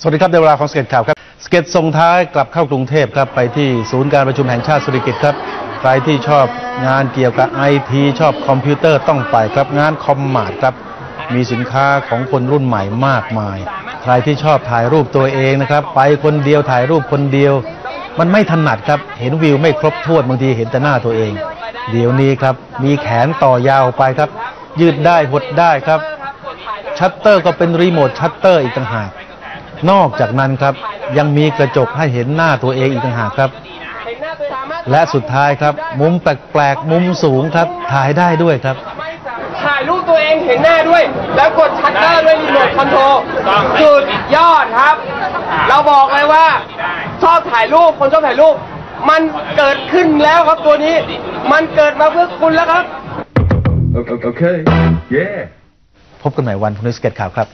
สวัสดีครับในเวลาของสเก็ตข่าวครับ สเก็ตส่งท้ายกลับเข้ากรุงเทพครับ ไปที่ศูนย์การประชุมแห่งชาติสุริกิตครับ ใครที่ชอบงานเกี่ยวกับไอทีชอบคอมพิวเตอร์ต้องไปครับงานคอมมาร์ครับ มีสินค้าของคนรุ่นใหม่มากมาย ใครที่ชอบถ่ายรูปตัวเองนะครับ ไปคนเดียวถ่ายรูปคนเดียว มันไม่ถนัดครับ เห็นวิวไม่ครบถ้วนบางทีเห็นแต่หน้าตัวเอง เดี๋ยวนี้ครับ มีแขนต่อยาวไปครับ ยืดได้หดได้ครับ ชัตเตอร์ก็เป็นรีโมทชัตเตอร์อีกต่างหาก นอกจากนั้นครับยังมีกระจกให้เห็นหน้าตัวเองอีกต่างหากครับ และสุดท้ายครับ มุมแปลกๆมุมสูงครับถ่ายได้ด้วยครับ ถ่ายรูปตัวเองเห็นหน้าด้วย แล้วกดชัตเตอร์ด้วยรีโมทคอนโทรลสุดยอดครับ เราบอกเลยว่า ชอบถ่ายรูปคนชอบถ่ายรูป มันเกิดขึ้นแล้วครับตัวนี้ มันเกิดมาเพื่อคุณแล้วครับ Okay. okay. Yeah. พบกันใหม่วันพรุ่งนี้สเก็ตข่าวครับ